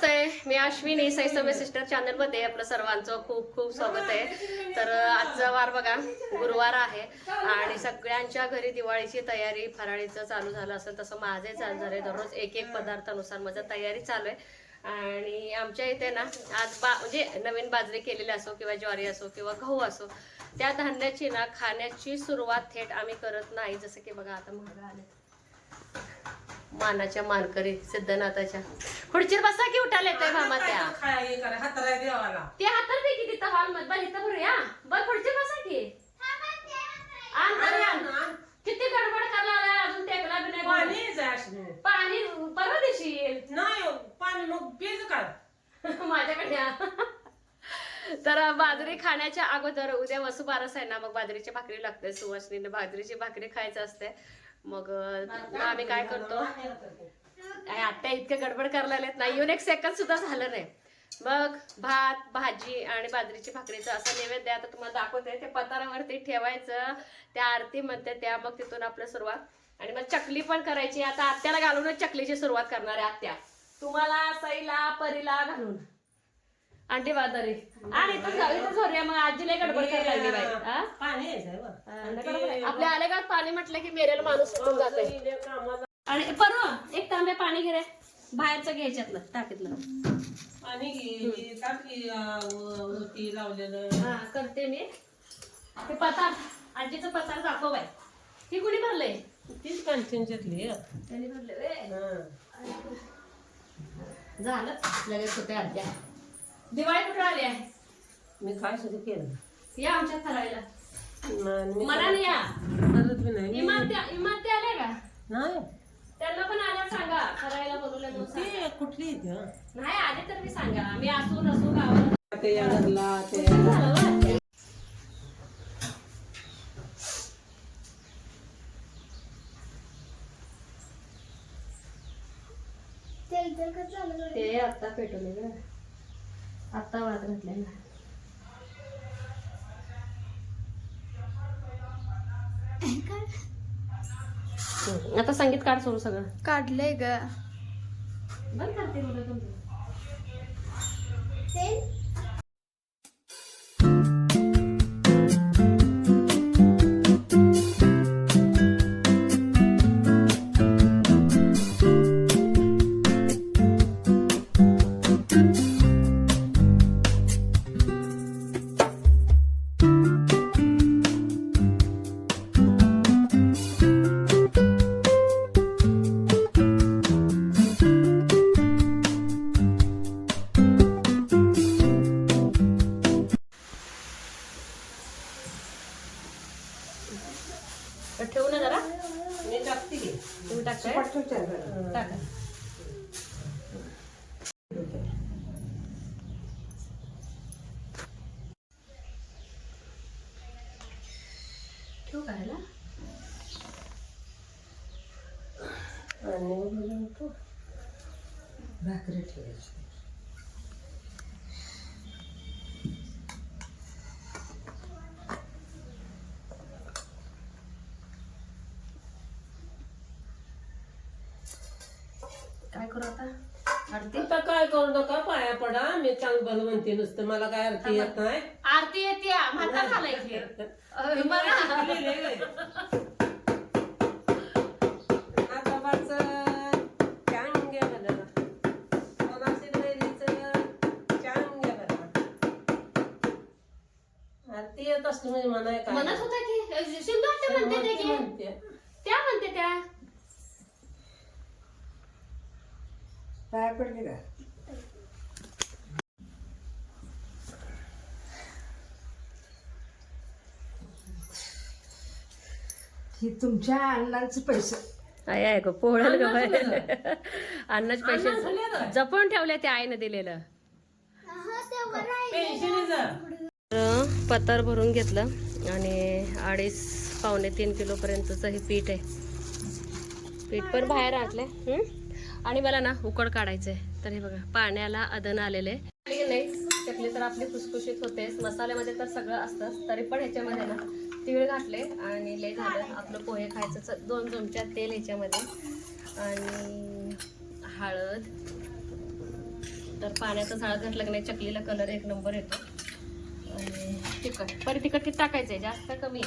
नमस्ते. मी Ashwini सैसव्य sister चॅनलमध्ये आपलं सर्वांचं खूप खूप स्वागत आहे. तर आजचा वार बघा गुरुवार आहे आणि सगळ्यांच्या घरी दिवाळीची तयारी फराळीचं चालू झालं असेल तसं माझे चालू झाले दररोज एक एक पदार्थानुसार माझं तयारी चालू आहे. आणि आमच्या इथे ना आज बा म्हणजे नवीन बाजरी केलेली असो किंवा ज्वारी असो किंवा गहू असो त्या धान्याची ना खाण्याची सुरुवात थेट आम्ही करत नाही. जसं की बघा आता महाग आले मानाच्या मानकरी सिद्धनाथाच्या. खुर्चीर बसा की उठाले येतोय मामा त्या. ते हातात दे की तिथं हॉलमध्ये. बरं इथं भरूया. बर खुर्चीर बसा की. आण तरी आण. किती गडबड करायला अजून टेकला बी नाही पाणी परवा दिवशी येईल. माझ्याकडे या. तर बाजरी खाण्याच्या अगोदर उद्या वसुबारस आहे ना मग बाजरीची भाकरी लागते. सुवासनीने बाजरीची भाकरी खायचं असते. मग आम्ही काय करतो? काय आत्या इतके गडबड करायला लागलेत ना येऊन एक सेकंद सुद्धा झालं नाही. मग भात भाजी आणि बाजरीची भाकरीचं असं नैवेद्य आता तुम्हाला दाखवते. ते पतारावरती ठेवायचं त्या आरती म्हणते त्या मग तिथून आपलं सुरुवात. आणि मग चकली पण करायची. आता आत्याला घालूनच चकलीची सुरुवात करणार आहे आत्या. तुम्हाला सईला परीला घालून. आंटी बाजारी आणि इथं झोरूया मग आजीला गडबड करायला लागली बाई. हा? हा, गडबड आहे. आपल्या आलेगात पाणी म्हटलं की मेरेल माणूस सुटून जाते आणि परवा एक तांबे पाणी घे रे. बाहेरचं घ्यायच्यातलं टाकीतलं. लावलेलं. हा करते मी. ते पतार आजीचं पतार दाखव बाई. ती कुणी भरलंय? तीच कांचनच्यातली त्यांनी भरले झालं. लगेच होते आद्या दिवाळी कुठं आली आहे? मी काय सुद्धा केलं. या आमच्यात फरायला नाही, मी मनाने या. करत बी नाही. इमारत्या इमारती आल्या का? नाही. त्यांना पण आल्या सांगा. फरायला बोलवलं म्हणून सांगा. ते कुठली हं? नाही आले तर मी सांगा. मी असू नसू गावाला ते या घरला ते झालं बरं. ते आता पेटवले ग. आता वाद घातले ना हम्म, आता संगीत काढ सोडू सगळं. काढलंय ग. बंद करते मुलं तुमचं. आरती? आता काय करू नका पाया पडा मी चांग म्हणते नुसतं. मला काय अर्थ येत नाही. आरती येते म्हाता झालाय की अं, बघा आता बाच चांग घ्या मला कोणाशी वैरीचं चांग घ्या मला आरती येत असली म्हणजे म्हणाय काय म्हणत होता की सिंधू आत्या म्हणते ते की म्हणते. त्या म्हणते त्या पाया पडले का हे तुमच्या अण्णांचे पैसे. आहे आहे गो पोहळल ग अन्नाचे पैसे? जपून ठेवले ते आईनं दिलेलं. पतार भरून घेतलं आणि अडीच पावणे तीन किलोपर्यंतचं हे पीठ आहे. पीठ पण बाहेर आणलंय हं? आणि मला ना उकड काढायचंय. तर हे बघा पाण्याला अदन आलेले. नाही चकली तर आपली खुसखुशीत होतेच. मसाल्यामध्ये तर सगळं असतं तरी पण ह्याच्यामध्ये ना तीळ घातले आणि लय झालं. आपलं पोहे खायचं दोन चमच्या तेल ह्याच्यामध्ये आणि हळद. तर पाण्यातच हळद घातलं की नाही चकलीला कलर एक नंबर येतो. आणि तिखट. परी तिखट किती टाकायचं आहे? जास्त कमी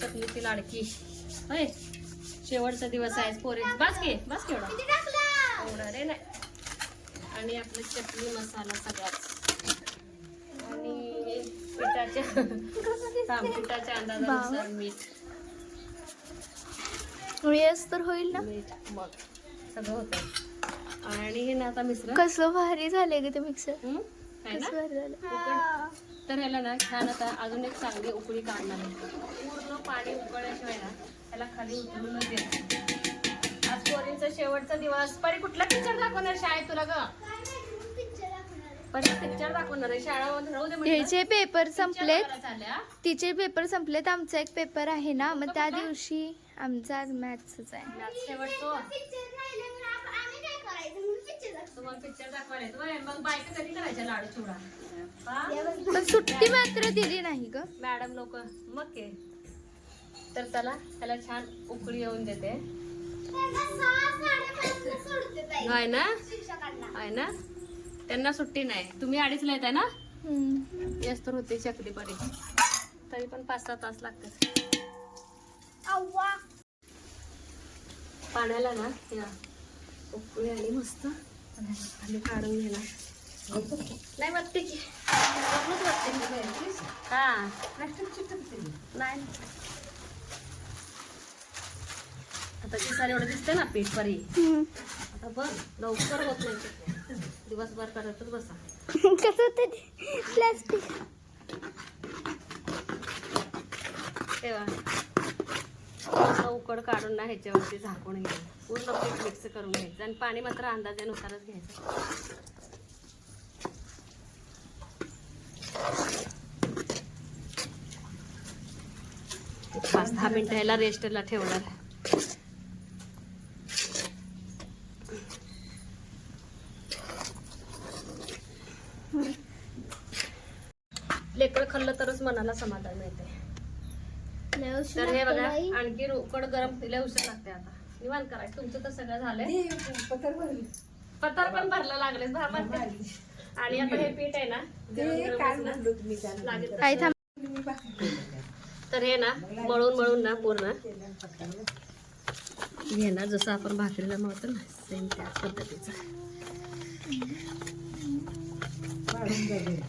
चकलीची लाडकी. होय. शेवटचा दिवस आहे. पोरे बस की बस एवढा. एवढा रे नाही. आणि आपलं चटणी मसाला सगळाच आणि पिठाच्या तांबपिठाच्या अंदाजानुसार मीठ. येस तर होईल ना? मीठ मग. सगळं होतं. आणि हे ना आता मिश्रण. कसं भारी झालंय ग ते मिक्सर. कसं भारी झालं उकड. तर ह्याला ना छान आता अजून एक चांगली उकळी काढणार पूर्ण पाणी उकळल्याशिवाय ना ह्याला खाली उतरूनच देणार. आज पोरींचा शेवटचा दिवस. परी कुठला पिक्चर दाखवणार शाळेत तुला ग? परी पिक्चर दाखवणार आहे. शाळा राहू दे. ह्याचे पेपर संपलेत. तिचे पेपर संपलेत. आमचा एक पेपर आहे ना मग त्या दिवशी आमचा आज मॅथ्सच आहे. पिक्चर दाखवायला. मग बायका कधी करायच्या लाडू चिवडा? हा? पण सुट्टी मात्र दिली नाही ग. मॅडम लोक मग के. तर चला त्याला छान उकळी येऊन देते. आहे ना? आहे ना? त्यांना सुट्टी नाही. तुम्ही अडीचला येत आहे ना. येस तर होते चकली परी तरी पण पाच सहा तास लागतात. पाण्याला ना या. उकळी आली मस्त. आणि काढून घेणार. नाही वाटते की. हा. नाही आता ती सारी एवढं दिसते ना पीठ परी. आता बघ लवकर होत नाही. दिवसभर करतच बसा. कसं होतं ते? प्लास्टिक. तेव्हा उकड काढून ना ह्याच्यावरती झाकून घ्यायचं पूर्ण पीठ मिक्स करून घ्यायचं आणि पाणी मात्र अंदाजानुसारच घ्यायचं. पाच दहा मिनिटं ह्याला रेस्टला ठेवणार. मनाला समाधान मिळते तर हे बघा आणखी उकड गरम लय उशीर लागते आता. निवांत करायचं तुमचं तर सगळं झालंय. पत्र भरली. पतार पण भरला लागले आणि आता हे पीठ आहे ना. तर हे ना मळून मळून ना पूर्ण. पत्राला. घेणार जसं आपण भाकरीला मळतो ना सेम त्याच पद्धतीचं वाढून जाऊ दे.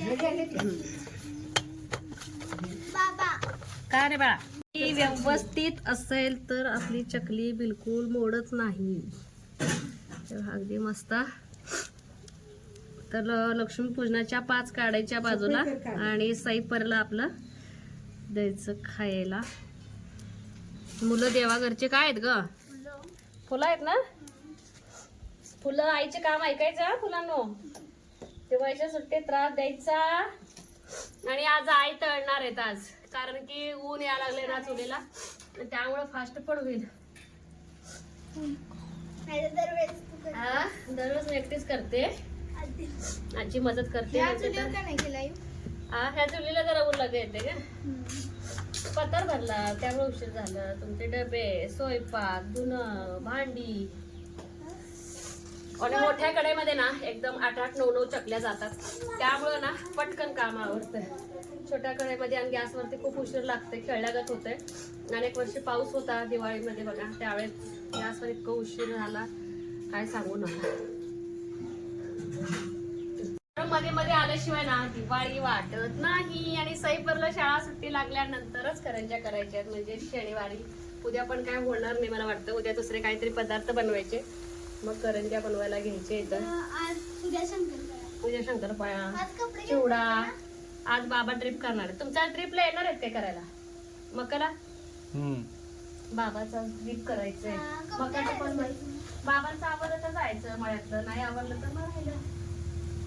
हे झाले की? काय रे बाळा? ती व्यवस्थित असेल तर आपली चकली बिलकुल मोडत नाही. तर अगदी मस्त. तर लक्ष्मीपूजनाच्या पाच काढायच्या बाजूला आणि साईपरला आपलं द्यायचं खायला. मुलं देवा घरचे काय आहेत ग? फुलं आहेत ना? फुलं आईचे काम ऐकायचं फुलांनो? दिवाळीच्या सुट्टीत त्रास द्यायचा. आणि आज आई तळणार आहेत आज. कारण की ऊन या लागले ना चुलीला. त्यामुळे फास्ट पण होईल. दररोज एकटीच करते. आजी मदत करते ह्या चुलीला जरा ऊन लागे येते का? पत्तर भरला त्यामुळे उशीर झालं. तुमचे डबे स्वयंपाक धुणं भांडी आणि मोठ्या कडेमध्ये ना एकदम आठ आठ नऊ नऊ चकल्या जातात. त्यामुळं ना पटकन काम आवडतं. छोट्या कडेमध्ये आणि गॅसवरती खूप उशीर लागते खेळल्यागत होते आणि एक वर्षी पाऊस होता दिवाळीमध्ये बघा त्यावेळेस गॅसवर इतकं उशीर झाला काय सांगू नका. मध्ये मध्ये आल्याशिवाय ना दिवाळी वाटत नाही. आणि सईपरला शाळा सुट्टी लागल्यानंतरच करंज्या करायच्या आहेत. म्हणजे शनिवारी. उद्या पण काय होणार नाही मला वाटतं. उद्या दुसरे काहीतरी पदार्थ बनवायचे. मग करंज्या बनवायला घ्यायचे इथं उद्या शंकरपाळ्या चिवडा आज बाबा ट्रिप करणार आहे तुमच्या ट्रिपला येणार आहेत ते करायला? मग करा बाबाचा ट्रिप करायचंय. मग पण बाबांचं आवडलं तर जायचं मळ्यातलं. नाही आवडलं तर मग राहिलं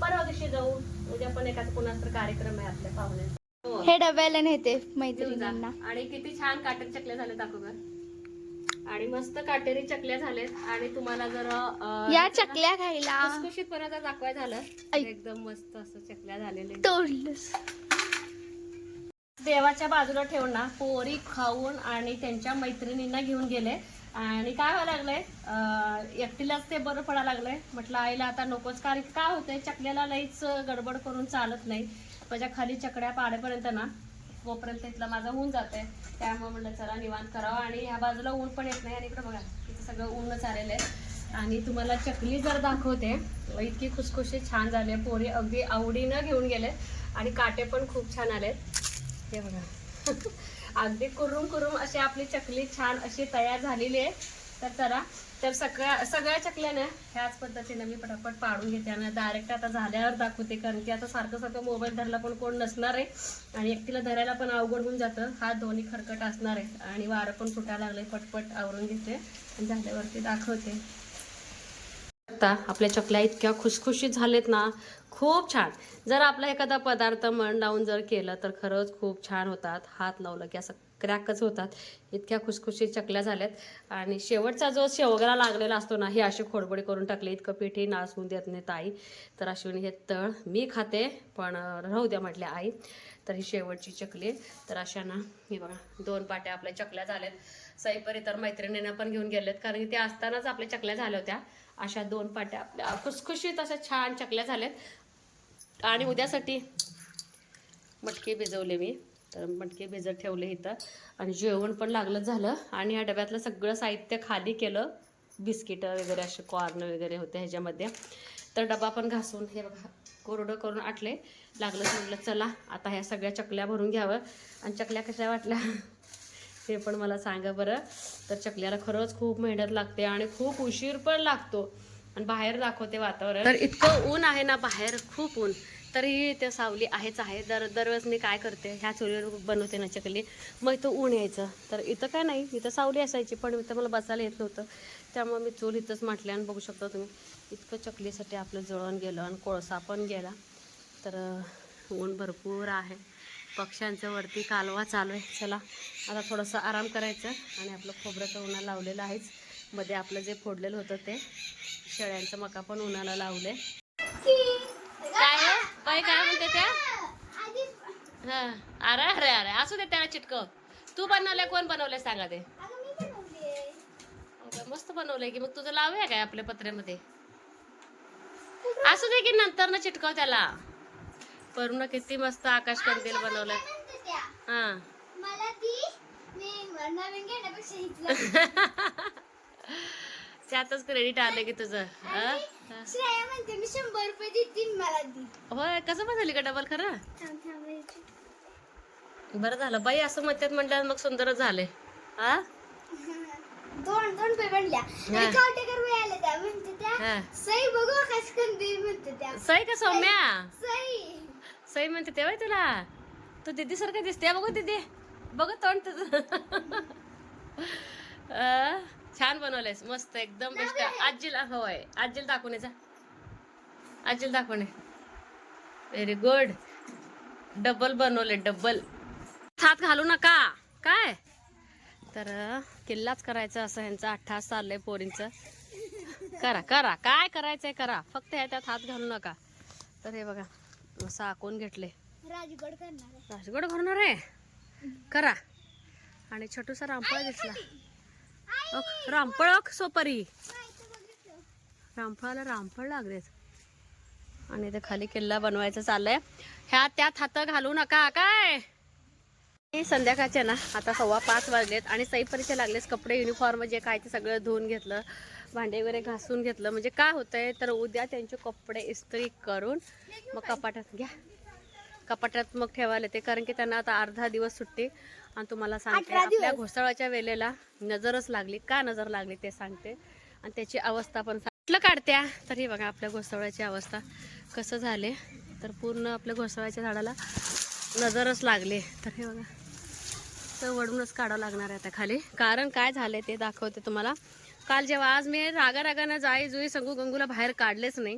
परवा दिवशी जाऊ. उद्या पण एखादा कोणाचा तर कार्यक्रम आहे आपल्या पाहुण्याचा. हो. डब्याला नेते. मैत्रिणींना. आणि किती छान काटेरी चकल्या झाल्या दाखव. आणि मस्त काटेरी चकल्या झाल्यात. आणि तुम्हाला जर अं, या चकल्या खायला. खुसखुशीतपणा जर दाखवाय झालं तर. एकदम मस्त असं चकल्या झालेल्या तोडलंस. देवाच्या बाजूला ठेवून ना पोरी खाऊन आणि त्यांच्या मैत्रिणींना घेऊन गेले. आणि काय व्हायला लागलंय? अं, एकटीलाच ते बरं पडायला लागलंय. म्हटलं आईला आता नकोच कारण की काय होतंय? चकल्याला लईच गडबड करून चालत नाही. माझ्या खाली चकड्या पाडेपर्यंत ना तोपर्यंत इथलं माझं होऊन आहे त्यामुळे म्हटलं चला निवांत करावं. आणि ह्या बाजूला ऊन पण येत नाही. आणि इकडं बघा इथं सगळं ऊनच आलेलं आहे. आणि तुम्हाला चकली जर दाखवते इतकी खुसखुशी छान झाली आहे. पोरी अगदी आवडीनं घेऊन गेले आणि काटे पण खूप छान आले हे बघा. अगदी कुरुम कुरुम अशी आपली चकली छान अशी तयार झालेली आहे. तर चला तर सगळ्या सगळ्या चकल्यानं ह्याच पद्धतीनं मी पटापट पाडून घेते. आणि डायरेक्ट आता झाल्यावर दाखवते कारण की आता सारखं सारखं मोबाईल धरला पण कोण नसणार आहे. आणि एकटीला धरायला पण अवघड होऊन जातं. हात दोन्ही खरकट असणार आहे. आणि वारं पण फुटायला लागले पटपट आवरून घेते आणि झाल्यावरती दाखवते. आता आपल्या चकल्या इतक्या खुसखुशीत झालेत ना. खूप छान. जर आपला एखादा पदार्थ मन लावून जर केलं तर खरंच खूप छान होतात. हात लावलं की असं क्रॅकच होतात. इतक्या खुसखुशीत चकल्या झाल्यात. आणि शेवटचा जो शेवगरा लागलेला असतो ना हे असे खोडबडी करून टाकले. इतकं पीठही नासून देत नाही ताई. तर अश्विनी हे तळ मी खाते पण राहू द्या म्हटल्या आई. तर ही शेवटची चकली तर अशा ना हे बघा दोन पाट्या आपल्या चकल्या झाल्यात. सईपरी तर मैत्रिणींना पण घेऊन गेलेत कारण की ते असतानाच आपल्या चकल्या झाल्या होत्या. अशा दोन पाट्या आपल्या खुसखुशीत अशा छान चकल्या झाल्यात. आणि उद्यासाठी मटके भिजवले मी. तर मटके भिजत ठेवले इथं. आणि जेवण पण लागलं झालं. आणि या डब्यातलं सगळं साहित्य खाली केलं. बिस्किटं वगैरे असे कॉर्न वगैरे होते ह्याच्यामध्ये. तर डबा पण घासून हे बघा कोरडं करून आटले. लागलं म्हटलं चला आता ह्या सगळ्या चकल्या भरून घ्यावं. आणि चकल्या कशा वाटल्या? ते पण मला सांगा बरं. तर चकल्याला खरंच खूप मेहनत लागते आणि खूप उशीर पण लागतो. आणि बाहेर दाखवते वातावरण. तर इतकं ऊन आहे ना बाहेर खूप ऊन. तरी त्या सावली आहेच आहे. दर दरवेळेस मी काय करते ह्या चुलीवर बनवते ना चकली. मग इथं ऊन यायचं. तर इथं काय नाही इथं सावली असायची पण इथं मला बसायला येत नव्हतं. त्यामुळे मी चूल इथंच म्हटले आणि बघू शकता तुम्ही इतकं चकलीसाठी आपलं जळण गेलं आणि कोळसा पण गेला. तर ऊन भरपूर आहे. पक्ष्यांचं वरती कालवा चालू आहे. चला आता थोडंसं आराम करायचं आणि आपलं खोबरं तर उन्हा लावलेलं आहेच. मध्ये आपलं जे फोडलेलं होतं ते शेळ्यांचं मका पण उन्हाला लावले काय काय म्हणते त्या? हा. अरे अरे अरे. असू दे त्याला चिटकव तू बनवलंय कोण बनवलंय सांगा ते? मस्त बनवलंय की. मग तुझं लावूया काय आपल्या पत्र्यामध्ये? असू दे की नंतर ना चिटकव त्याला. परून किती मस्त आकाश कंदील बनवलंय. हा. त्यातच क्रेडिट आलं की तुझं हा? श्रेया म्हणते मी शंभर रुपये मला दी होय कसं का डबल खरं? थांब थांब इथे. बरं झालं बाई असं म्हणतात म्हटल्यावर मग सुंदरच झाले. हा? दोन दोन रुपये बनल्या आणि कावटेकर बाई आल्या त्या म्हणते त्या हा. सई बघू आकाश म्हणते त्या. सई का सौम्या? सई. सई म्हणते तेव्हा तुला? तू दीदी सारखं दिसते बघू दीदी. बघू तोंड तुझं. अं, छान बनवलंयस मस्त एकदम बेस्ट आजीला होय. आजीला दाखवून ये जा. आजीला दाखवून व्हेरी गुड डबल बनवले डबल हात घालू नका. काय? तर किल्लाच करायचं असं ह्यांचं अठ्ठास चाललंय पोरींचं. करा करा. काय करायचंय करा. फक्त ह्याच्यात हात घालू नका. तर हे बघा असं आखून घेतले. राजगड करणार राजगड भरणार आहे? करा. आणि छोटूसा रामफळ दिसला अख रामफळ अख सोपरी. रामफळाला रामफळ लागलेत. आणि ते खाली किल्ला बनवायचं चाललंय. ह्या त्यात हात घालू नका काय? संध्याकाळचे ना आता सव्वा पाच वाजलेत आणि सईपरीचे लागलेच कपडे युनिफॉर्म जे काय ते सगळं धुवून घेतलं भांडे वगैरे घासून घेतलं. म्हणजे काय होतंय? तर उद्या त्यांचे कपडे इस्त्री करून मग कपाटात घ्या. कपाटात मग ठेवायला ते कारण की त्यांना आता अर्धा दिवस सुट्टी. आणि तुम्हाला सांगते आपल्या घोसाळाच्या वेळेला नजरच लागली का नजर लागली ते सांगते. आणि त्याची अवस्था पण कुठलं काढत्या? तर हे बघा आपल्या घोसाळ्याची अवस्था कसं झाले. तर पूर्ण आपल्या घोसाळ्याच्या झाडाला नजरच लागले. तर हे बघा तर वडूनच काढावं लागणार आहे आता खाली. कारण काय झालंय ते दाखवते तुम्हाला. काल जेव्हा आज मी रागा रागानं जाई जुई संगू गंगूला बाहेर काढलेच नाही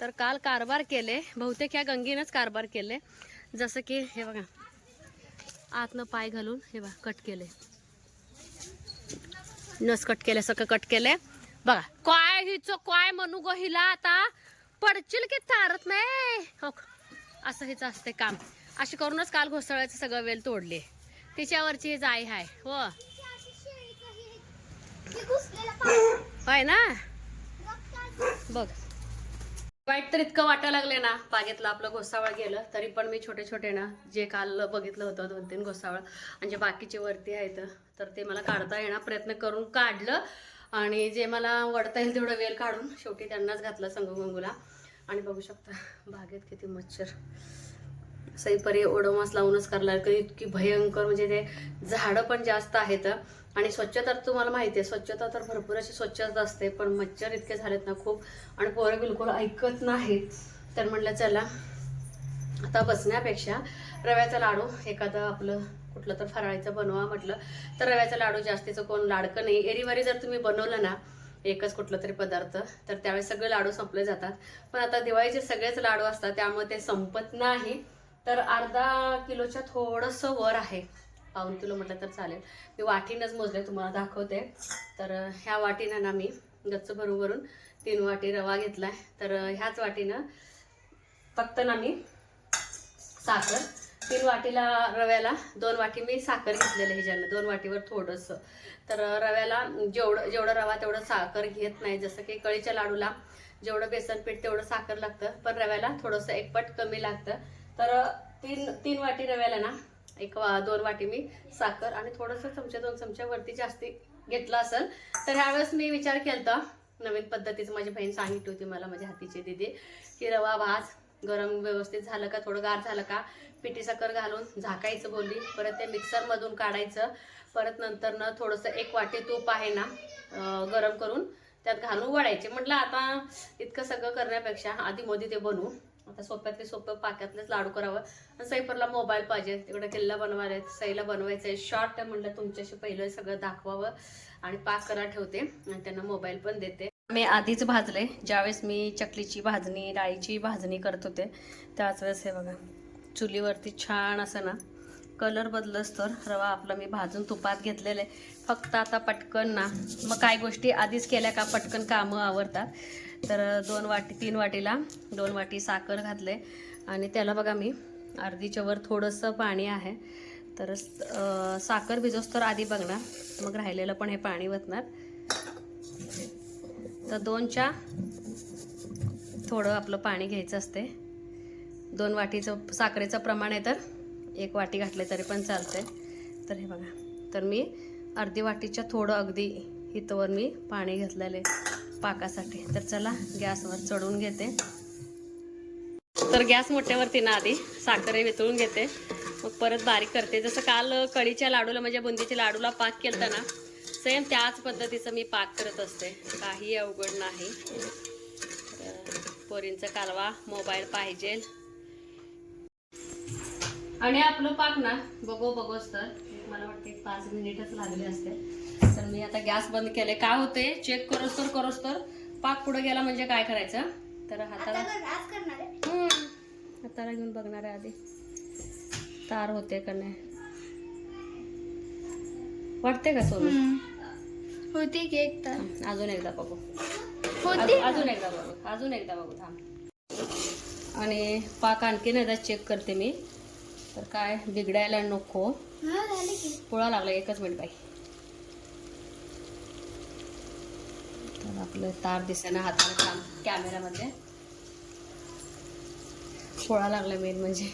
तर काल कारभार केले. बहुतेक ह्या गंगीनंच कारभार केले. जसं की हे बघा आतनं पाय घालून हे बघा कट केले नस कट केले सगळं कट केले बघा काय हिचं काय म्हणू ग हिला आता? पडचिल की तारत नाही? हो असं हिचं असते काम. अशी करूनच काल घोसळ्याचं सगळं वेल तोडले. तिच्यावरची हीच जाई हाय हो. होय ना? बघ. वाईट तर इतकं वाटायला लागले ना बागेतलं आपलं घोसावळ गेलं तरी पण मी छोटे छोटे ना जे काल बघितलं होतं दोन तीन घोसावळ आणि जे बाकीचे वरती आहेत तर ते मला काढता येणार प्रयत्न करून काढलं आणि जे मला वडता येईल तेवढं वेळ काढून शेवटी त्यांनाच घातलं संगुगंगूला आणि बघू शकता बागेत किती मच्छर सईपरी ओडोमास लावूनच करायला लागलं. इतकी भयंकर म्हणजे ते झाडं पण जास्त आहेत आणि स्वच्छता तर तुम्हाला माहिती आहे स्वच्छता तर भरपूर अशी स्वच्छता असते पण मच्छर इतके झालेत ना खूप. आणि पोरं बिलकुल ऐकत नाहीत. तर म्हटलं चला आता बसण्यापेक्षा रव्याचा लाडू एखादं आपलं कुठलं तर फराळीचं बनवा म्हटलं. तर रव्याचा लाडू जास्तीचं कोण लाडकं नाही. एरीवारी जर तुम्ही बनवलं ना एकच कुठलं तरी पदार्थ तर त्यावेळेस सगळे लाडू संपले जातात. पण आता दिवाळीचे सगळेच लाडू असतात त्यामुळे ते संपत नाही. तर अर्धा किलोच्या थोडंसं वर आहे. पाऊन किलो म्हटलं तर चालेल. मी वाटीनंच मोजले तुम्हाला दाखवते. तर ह्या वाटीनं ना मी गच्च भरून भरून तीन वाटी रवा घेतलाय. तर ह्याच वाटीनं फक्त ना मी साखर. तीन वाटीला रव्याला दोन वाटी मी साखर घेतलेलं ह्याच्यानं दोन वाटीवर थोडंसं. तर रव्याला जेवढं जेवढं रवा तेवढं साखर घेत नाही. जसं की कळीच्या लाडूला जेवढं बेसन पीठ तेवढं साखर लागतं पण रव्याला थोडंसं एकपट कमी लागतं. तर तीन तीन वाटी रव्याला ना एक वा दोन वाटी मी साखर आणि थोडंसं चमचे दोन चमचे वरती जास्ती घेतलं असेल तर ह्यावेळेस मी विचार केलता नवीन पद्धतीचं माझी बहीण सांगितली होती मला माझ्या हातीची दिदी की रवा भाज गरम व्यवस्थित झालं का थोडं गार झालं का पिठी साखर घालून झाकायचं बोलली परत ते मिक्सरमधून काढायचं परत नंतर ना थोडंसं एक वाटी तूप आहे ना गरम करून त्यात घालून वळायचे म्हटलं आता इतकं सगळं करण्यापेक्षा आधी मोदी ते बनवू. आता सोप्यातले सोपं पाक्यातलेच लाडू करावं. आणि सईपरला मोबाईल पाहिजे. तिकडे किल्ला बनवायला आहे, सईला बनवायचं आहे. शॉर्ट म्हणलं तुमच्याशी पहिलं सगळं दाखवावं. आणि पाक करा ठेवते. आणि त्यांना मोबाईल पण देते. मी आधीच भाजले ज्यावेळेस मी चकलीची भाजणी डाळीची भाजणी करत होते त्याच वेळेस हे बघा. चुलीवरती छान असं ना कलर बदलस तर रवा आपला मी भाजून तुपात घेतलेले फक्त आता पटकन ना मग काय गोष्टी आधीच केल्या का पटकन कामं आवडतात तर दोन वाटी तीन वाटीला दोन वाटी साखर घातले. आणि त्याला बघा मी अर्धीच्या वर थोडंसं पाणी आहे. तर साखर भिजोस तर आधी बघणार. मग राहिलेलं पण हे पाणी वतणार. तर दोनच्या थोडं आपलं पाणी घ्यायचं असते. दोन वाटीचं साखरेचं प्रमाण आहे तर एक वाटी घातले तरी पण चालते तर हे बघा. तर मी अर्धी वाटीच्या थोडं अगदी हितवर मी पाणी घेतलेलं आहे. पाकासाठी. तर चला गॅसवर चढून घेते. तर गॅस मोठ्यावरती ना आधी साखर वितळून घेते. मग परत बारीक करते. जसं काल कळीच्या लाडूला म्हणजे बुंदीच्या लाडूला पाक केलता ना सेम त्याच पद्धतीचं मी पाक करत असते. काही अवघड नाही. पोरींचा कालवा मोबाईल पाहिजे. आणि आपलं पाक ना बघू बघोच तर. मला वाटते पाच मिनिटच लागले असते तर मी आता गॅस बंद केले. काय होते चेक करोस तर करोस तर. पाक पुढे गेला म्हणजे काय करायचं? तर हाताला. हाताला घेऊन बघणार आहे आधी. तार होते का नाही? वाटते का सोनू? होती की एक तर अजून एकदा बघू. होती अजून एकदा बघू. अजून एकदा बघू थांब. आणि पाक आणखीन एकदा चेक करते मी. तर काय बिघडायला नको. पोळा लागला एकच मिनिट बाई तर आपलं तार दिसेना हाताला काम कॅमेऱ्यामध्ये पोळा लागला मेन म्हणजे.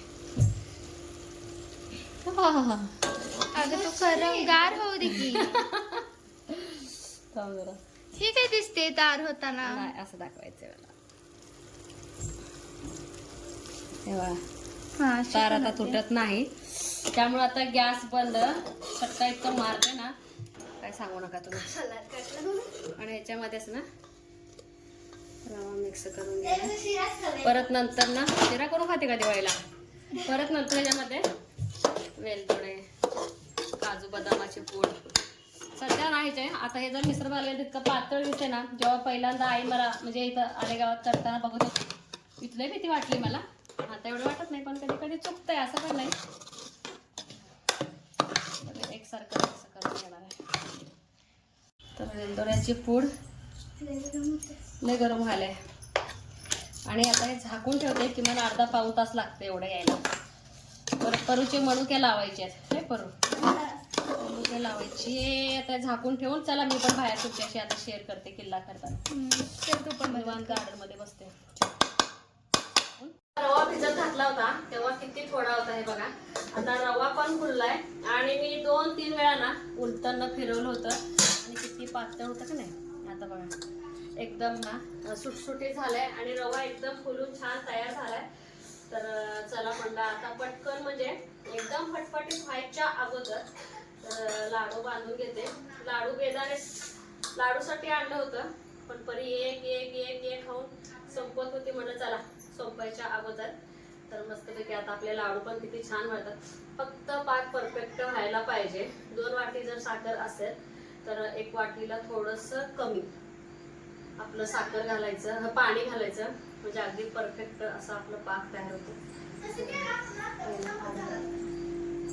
अगं तू खरं गार होऊ दे की. थांब जरा. ही काय दिसते तार होताना. नाही असं दाखवायचं मला. हे बघा. हा तार आता तुटत नाही. त्यामुळे आता गॅस बंद. चटका इतकं मारते ना. काय सांगू नका तुम्ही. ह्याच्यामध्येच ना रवा मिक्स करून घ्या परत नंतर ना शिरा करून खाते का दिवाळीला? परत नंतर ह्याच्यामध्ये वेलदोडे काजू बदामाची पूड. सध्या नाहीच आहे आता हे जर मिश्र झालं तितकं पातळ दिसते ना जेव्हा पहिल्यांदा आई मला म्हणजे इथं आले गावात करताना बघत होती. इथलंही भीती वाटली मला. आता एवढं वाटत नाही पण कधी कधी चुकतंय असं पण नाही तर एकसारखं असं करून घेणार आहे तर दोऱ्याची पूड लय गरम झालंय आणि आता हे झाकून ठेवते किमान अर्धा पाऊ तास लागते एवढं यायला. परत परूचे मणुके लावायचे आहेत. नाही परू. इकडे लावायची. हे आता झाकून ठेवून चला मी पण बाहेर तुमच्याशी आता शेअर करते किल्ला करताना. तू पण निवांत गार्डनमध्ये बसते. रवा भिजत घातला होता तेव्हा किती थोडा होता हे बघा. आता रवा पण फुललाय. आणि मी दोन तीन वेळा ना उलताना फिरवलं होतं. किती पातळ होतं का नाही? आता बघा. एकदम ना सुटसुटी झालंय आणि रवा एकदम फुलून छान तयार झालाय. तर चला म्हणलं आता पटकन म्हणजे एकदम फटफटीत व्हायच्या अगोदर तर लाडू बांधून घेते. लाडू बेदाने लाडूसाठी आणलं होतं पण परी एक एक एक एक खाऊन संपत होती म्हणलं चला संपायच्या अगोदर. तर मस्तपैकी आता आपले लाडू पण किती छान वाटतात फक्त पाक परफेक्ट व्हायला पाहिजे. दोन वाटी जर साखर असेल तर एक वाटीला थोडस कमी. आपलं साखर घालायचं पाणी घालायचं म्हणजे अगदी परफेक्ट असं आपलं पाक तयार होतो.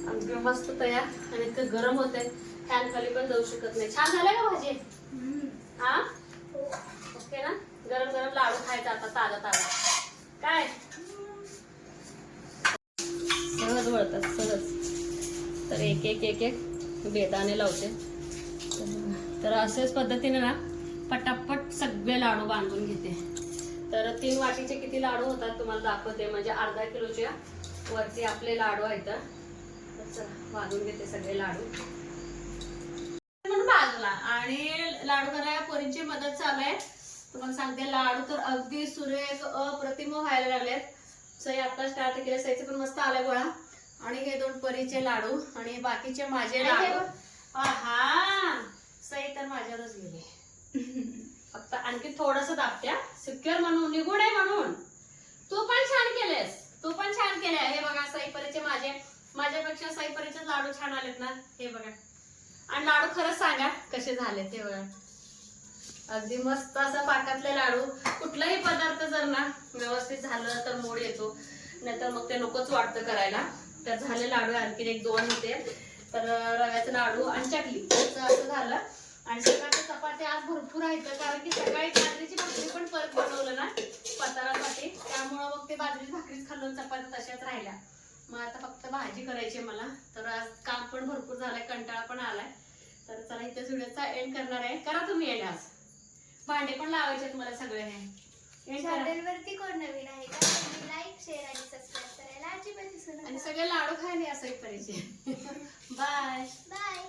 अगदी मस्त तयार आणि इतकं गरम होते फॅन खाली पण जाऊ शकत नाही. छान झालंय का भाजी? हा? ओके ना? गरम गरम लाडू खायचा आता ताजा ताजा. काय? सहज वळतात सहज. तर एक एक एक एक बेदाने लावते. तर- अशाच पद्धतीने ना पटापट सगळे लाडू बांधून घेते. तर तीन वाटीचे किती लाडू होतात तुम्हाला दाखवते. म्हणजे अर्धा किलोच्या वरती आपले लाडू आहेत. बांधून घेते सगळे लाडू. म्हणून बाजूला आणि लाडू करायला पोरींची मदत चालू आहे. तुम्हाला सांगते लाडू तर अगदी सुरेख अप्रतिम व्हायला लागलेत. सई आता स्टार्ट केले. सईचे पण मस्त आलाय गोळा. आणि हे दोन परीचे लाडू आणि बाकीचे माझे लाडू. हा सई तर माझ्यावरच गेले. फक्त आणखी थोडस दाबत्या. सिक्युअर म्हणून निगुड आहे म्हणून. तू पण छान केलेस. तू पण छान केले हे बघा सईपरीचे माझे. माझ्यापेक्षा सईपरीचे लाडू छान आलेत ना? हे बघा. आणि लाडू खरंच सांगा कसे झाले ते बघा. अगदी मस्त असं पाकातले लाडू. कुठलाही पदार्थ जर ना व्यवस्थित झालं तर मोड येतो. नाहीतर मग ते नकोच वाटतं करायला. तर झाले लाडू आणखीन एक दोन होते. तर रव्याचं लाडू आणि चकली असं झालं. आणि सकाळच्या चपात्या आज भरपूर आहेत कारण की सकाळी बाजरीची भाकरी पण परत बनवलं ना पतारासाठी. त्यामुळं मग ते बाजरीची भाकरीच खाल्लं चपात्या तशाच राहिल्या. मग आता फक्त भाजी करायची आहे मला. तर आज काम पण भरपूर झालंय कंटाळा पण आलाय. तर चला इथे व्हिडिओचा एंड करणार आहे. करा तुम्ही एंड आज. भांडे पण लावायचे आहेत मला सगळे हे End कोण नवीन आहे का? लाईक शेअर आणि सबस्क्राईब आणि सगळे लाडू खायला असं करायचे बाय. बाय.